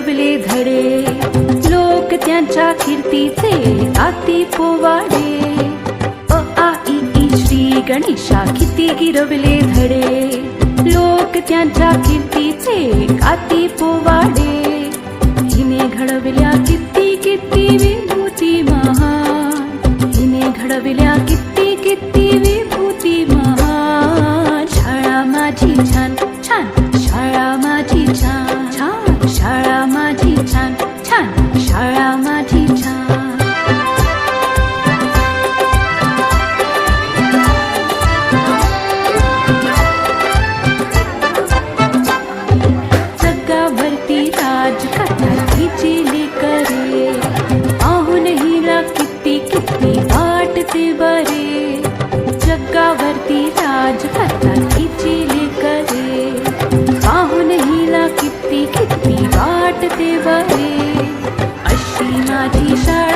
डवले धडे लोक त्यांच्या कीर्तीचे आती पोवाडे. अ आ ई श्री गणेशा किती गिरवले धडे. लोक त्यांच्या कीर्तीचे आती पोवाडे. हिने घडविल्या किती किती विभूती महा हिने घडविल्या किती किती పతి రాజు కథ